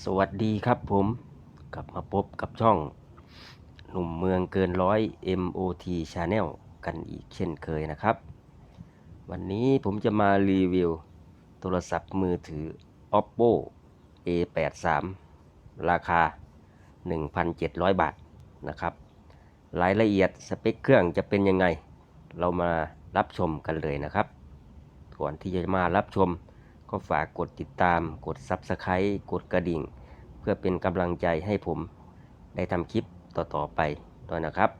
สวัสดีครับผมกลับมาพบกับช่อง หนุ่มเมืองเกินร้อย MOT Channel กันอีกเช่นเคยนะครับ วันนี้ผมจะมารีวิว โทรศัพท์มือถือ Oppo A83 ราคา 1,700 บาทนะครับ รายละเอียดสเปคเครื่องจะเป็นยังไง เรามารับชมกันเลยนะครับ ก่อนที่จะมารับชม ก็ฝากกดติดตาม กด Subscribe กดกระดิ่ง เพื่อเป็นกำลังใจให้ผมได้ทำคลิปต่อๆไปด้วยนะครับ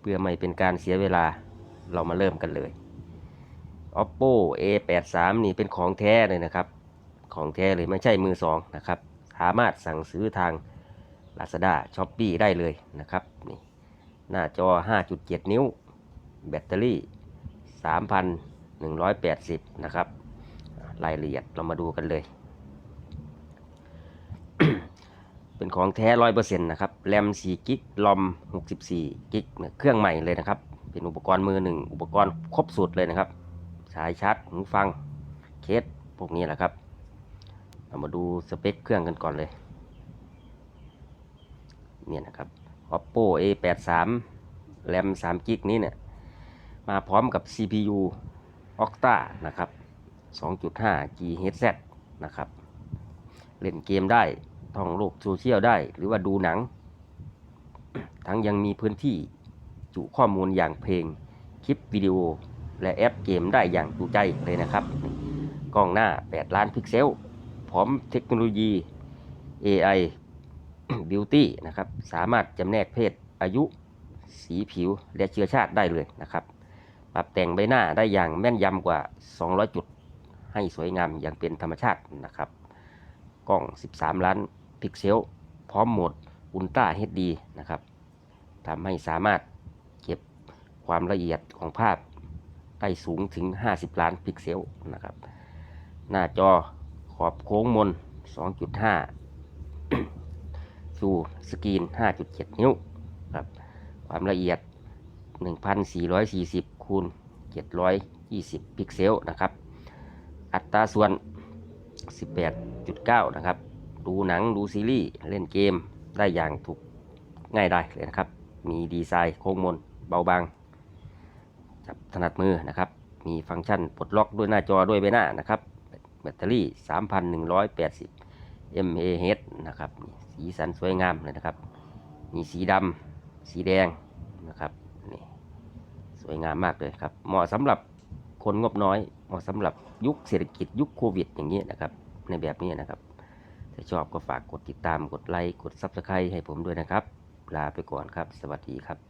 เพื่อไม่เป็นการเสียเวลาเรามาเริ่มกันเลย Oppo A83 นี่เป็นของแท้เลยนะครับ ของแท้เลยไม่ใช่มือสองนะครับ สามารถสั่งซื้อทาง Lazada Shopee ได้เลยนะครับนี่หน้าจอ 5.7 นิ้ว แบตเตอรี่ 3,180 นะครับ รายละเอียดเรามาดูกันเลย เป็นของแท้ร้อยเปอร์เซ็นต์นะครับแรม4กิกลอม64กิกเนี่ยเครื่องใหม่เลยนะครับ เป็นอุปกรณ์มือหนึ่งอุปกรณ์ครบสุดเลยนะครับ สายชาร์จหูฟังเคสพวกนี้แหละครับเรามาดูสเปคเครื่องกันก่อนเลย เนี่ยนะครับ oppo a83 แรม3กิกนี้เนี่ย มาพร้อมกับ CPU Octa นะครับ 2.5 GHz นะครับ เล่นเกมได้ ท่องโลกโซเชียลได้ หรือว่าดูหนัง ทั้งยังมีพื้นที่จุข้อมูลอย่างเพลง คลิปวิดีโอ และแอปเกมได้อย่างจุใจเลยนะครับ กล้องหน้า 8 ล้านพิกเซล พร้อมเทคโนโลยี AI Beauty นะครับ สามารถจำแนกเพศ อายุ สีผิว และเชื้อชาติได้เลยนะครับ ปรับแต่งใบหน้าได้อย่างแม่นยำกว่า 200 จุด ให้สวยงามอย่างเป็นธรรมชาตินะครับ กล้อง 13 ล้านพิกเซล พร้อมโหมดอุลตร้า HD นะครับทำให้สามารถเก็บความละเอียดของภาพได้สูงถึง 50 ล้านพิกเซลนะครับ หน้าจอขอบโค้งมน 2.5 สู่สกรีน 5.7 นิ้วครับความละเอียด 1440 คูณ 720 พิกเซลนะครับ อัตราส่วน 18.9 นะครับ ดูหนังดูซีรีส์ เล่นเกมได้อย่างถูกง่ายได้เลยนะครับ มีดีไซน์โค้งมน เบาบางจับถนัดมือนะครับ มีฟังก์ชันปลดล็อกด้วยหน้าจอด้วยใบหน้านะครับ แบตเตอรี่ 3,180 mAh นะครับ สีสันสวยงามเลยนะครับ มีสีดำสีแดงนะครับนี่สวยงามมากเลยครับ เหมาะสำหรับ คนงบน้อยเหมาะสำหรับยุคเศรษฐกิจยุคโควิด อย่างนี้นะครับ ในแบบนี้นะครับ ถ้าชอบก็ฝากกดติดตามกดไลค์กดซับสไครต์ให้ผมด้วยนะครับ ลาไปก่อนครับ สวัสดีครับ